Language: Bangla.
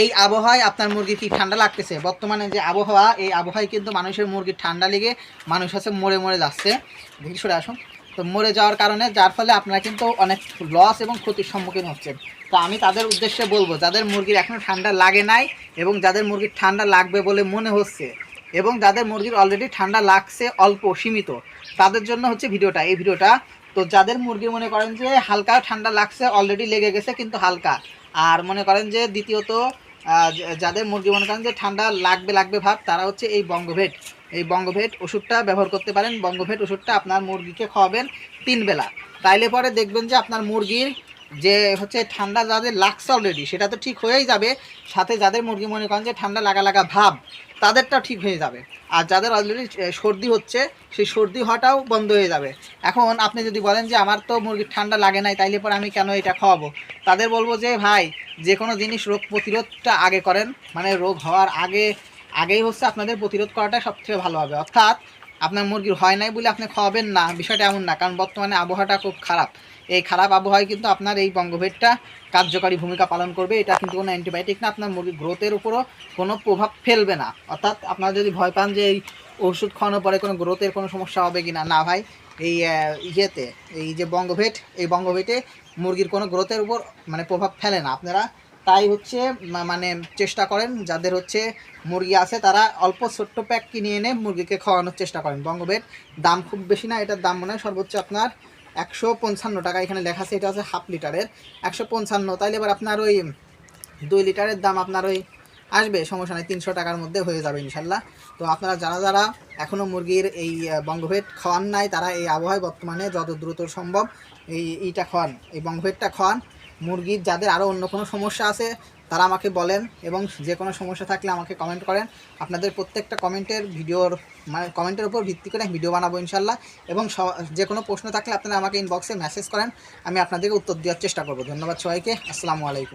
এই আবহাওয়ায় আপনার মুরগি কি ঠান্ডা লাগতেছে? বর্তমানে যে আবহাওয়া, এই আবহাওয়ায় কিন্তু মানুষের মুরগির ঠান্ডা লেগে মানুষ হচ্ছে মরে মরে যাচ্ছে। দেখি সরে আসুন। তো মরে যাওয়ার কারণে, যার ফলে আপনারা কিন্তু অনেক লস এবং ক্ষতির সম্মুখীন হচ্ছেন। তো আমি তাদের উদ্দেশ্যে বলব, যাদের মুরগির এখনও ঠান্ডা লাগে নাই এবং যাদের মুরগির ঠান্ডা লাগবে বলে মনে হচ্ছে এবং যাদের মুরগির অলরেডি ঠান্ডা লাগছে অল্প, সীমিত, তাদের জন্য হচ্ছে ভিডিওটা। এই ভিডিওটা, তো যাদের মুরগি মনে করেন যে হালকা ঠান্ডা লাগছে অলরেডি লেগে গেছে, কিন্তু হালকা আর মনে করেন যে দ্বিতীয়ত যাদের মুরগি, মনে করেন যে ঠান্ডা লাগবে লাগবে ভাব, তারা হচ্ছে এই বঙ্গভেট। এই বঙ্গভেট ওষুধটা ব্যবহার করতে পারেন। বঙ্গভেট ওষুধটা আপনার মুরগিকে খাওয়াবেন তিন বেলা। তাইলে পরে দেখবেন যে আপনার মুরগির যে হচ্ছে ঠান্ডা যাদের লাগছে অলরেডি সেটা তো ঠিক হয়েই যাবে। সাথে যাদের মুরগি, মনে করেন যে ঠান্ডা লাগা লাগা ভাব তাদেরটা ঠিক হয়ে যাবে। আর যাদের অলরেডি সর্দি হচ্ছে, সেই সর্দি হওয়াটাও বন্ধ হয়ে যাবে। এখন আপনি যদি বলেন যে, আমার তো মুরগির ঠান্ডা লাগে নাই, তাইলে পরে আমি কেন এটা খাওয়াবো? তাদের বলব যে, ভাই যে কোনো জিনিস রোগ প্রতিরোধটা আগে করেন। মানে রোগ হওয়ার আগে, আগেই হচ্ছে আপনাদের প্রতিরোধ করাটা সবথেকে ভালো হবে। অর্থাৎ আপনার মুরগির হয় নাই বলে আপনি খাওয়াবেন না, বিষয়টা এমন না, কারণ বর্তমানে আবহাওয়াটা খুব খারাপ। এই খারাপ আবহাওয়ায় কিন্তু আপনার এই বঙ্গভেদটা কার্যকারী ভূমিকা পালন করবে, এটা কিন্তু কোনো অ্যান্টিবায়োটিক না, আপনার মুরগির গ্রোথের উপরও কোনো প্রভাব ফেলবে না। অর্থাৎ আপনারা যদি ভয় পান যে এই ওষুধ খাওয়ানোর পরে কোনো গ্রোথের কোনো সমস্যা হবে কি না না ভাই, এই ইয়েতে, এই যে বঙ্গভেট এই বঙ্গভেটে মুরগির কোনো গ্রোথের উপর মানে প্রভাব ফেলে না। আপনারা তাই হচ্ছে মানে চেষ্টা করেন যাদের হচ্ছে মুরগি আছে তারা অল্প ছোট্ট প্যাক কিনে এনে মুরগিকে খাওয়ানোর চেষ্টা করেন। বঙ্গভেট দাম খুব বেশি না, এটার দাম মনে হয় সর্বোচ্চ আপনার একশো পঞ্চান্ন টাকা। এখানে লেখা আছে, এটা হচ্ছে হাফ লিটারের একশো পঞ্চান্ন। তাইলে এবার আপনার ওই দুই লিটারের দাম আপনার ওই আসবে, সমস্যা নেই, তিনশো টাকার মধ্যে হয়ে যাবে ইনশাল্লাহ। তো আপনারা যারা যারা এখনও মুরগির এই বঙ্গভেদ খাওয়ান নাই, তারা এই আবহাওয়ায় বর্তমানে যত দ্রুত সম্ভব এই, এইটা খাওয়ান, এই বঙ্গভেদটা খাওয়ান। মুরগির যাদের আরও অন্য কোনো সমস্যা আছে, তারা আমাকে বলেন এবং যে কোনো সমস্যা থাকলে আমাকে কমেন্ট করেন। আপনাদের প্রত্যেকটা কমেন্টের ভিডিওর মানে কমেন্টের উপর ভিত্তি করে ভিডিও বানাবো ইনশাল্লাহ এবং যে কোনো প্রশ্ন থাকলে আপনারা আমাকে ইনবক্সে মেসেজ করেন, আমি আপনাদেরকে উত্তর দেওয়ার চেষ্টা করব। ধন্যবাদ সবাইকে, আসসালামু আলাইকুম।